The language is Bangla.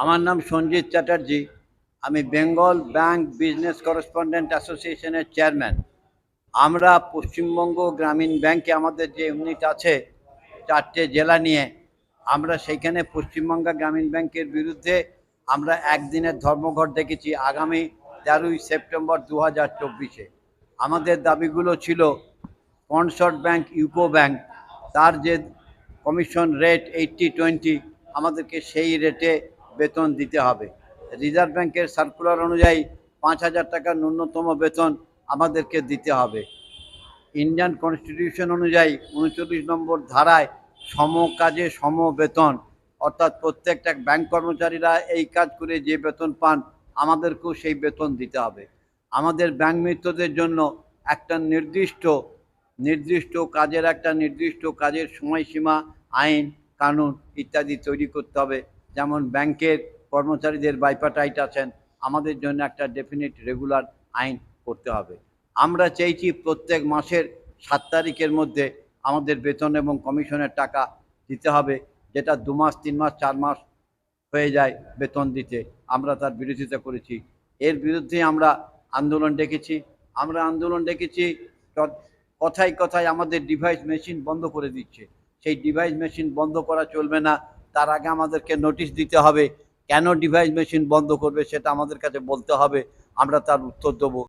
আমার নাম সঞ্জিত চ্যাটার্জি। আমি বেঙ্গল ব্যাংক বিজনেস করেসপন্ডেন্ট অ্যাসোসিয়েশনের চেয়ারম্যান। আমরা পশ্চিমবঙ্গ গ্রামীণ ব্যাংকে আমাদের যে ইউনিট আছে, চারটে জেলা নিয়ে, আমরা সেইখানে পশ্চিমবঙ্গ গ্রামীণ ব্যাংকের বিরুদ্ধে আমরা একদিনের ধর্মঘট দেখেছি আগামী তেরোই সেপ্টেম্বর দু হাজার চব্বিশে। আমাদের দাবিগুলো ছিল স্পন্সর্ড ব্যাংক, ইউকো ব্যাংক, তার যে কমিশন রেট এইটটি টোয়েন্টি, আমাদেরকে সেই রেটে বেতন দিতে হবে। রিজার্ভ ব্যাংকের সার্কুলার অনুযায়ী পাঁচ হাজার টাকা ন্যূনতম বেতন আমাদেরকে দিতে হবে। ইন্ডিয়ান কনস্টিটিউশন অনুযায়ী উনচল্লিশ নম্বর ধারায় সম কাজে সম বেতন, অর্থাৎ প্রত্যেকটা ব্যাংক কর্মচারীরা এই কাজ করে যে বেতন পান, আমাদেরকেও সেই বেতন দিতে হবে। আমাদের ব্যাংক মিত্রদের জন্য একটা নির্দিষ্ট নির্দিষ্ট কাজের একটা নির্দিষ্ট কাজের সময়সীমা, আইন, কানুন ইত্যাদি তৈরি করতে হবে। যেমন ব্যাংকের কর্মচারীদের বাইপাটাইট আছেন, আমাদের জন্য একটা ডেফিনিট রেগুলার আইন করতে হবে। আমরা চাইছি প্রত্যেক মাসের সাত তারিখের মধ্যে আমাদের বেতন এবং কমিশনের টাকা দিতে হবে, যেটা দু মাস, তিন মাস, চার মাস হয়ে যায় বেতন দিতে। আমরা তার বিরোধিতা করেছি। এর বিরুদ্ধে আমরা আন্দোলন ডেকেছি। আমরা আন্দোলন ডেকেছি কথায় কথায় আমাদের ডিভাইস মেশিন বন্ধ করে দিচ্ছে। সেই ডিভাইস মেশিন বন্ধ করা চলবে না। তার আগে আমাদেরকে নোটিশ দিতে হবে, কেন ডিভাইস মেশিন বন্ধ করবে সেটা আমাদের কাছে বলতে হবে, আমরা তার উত্তর দেবো।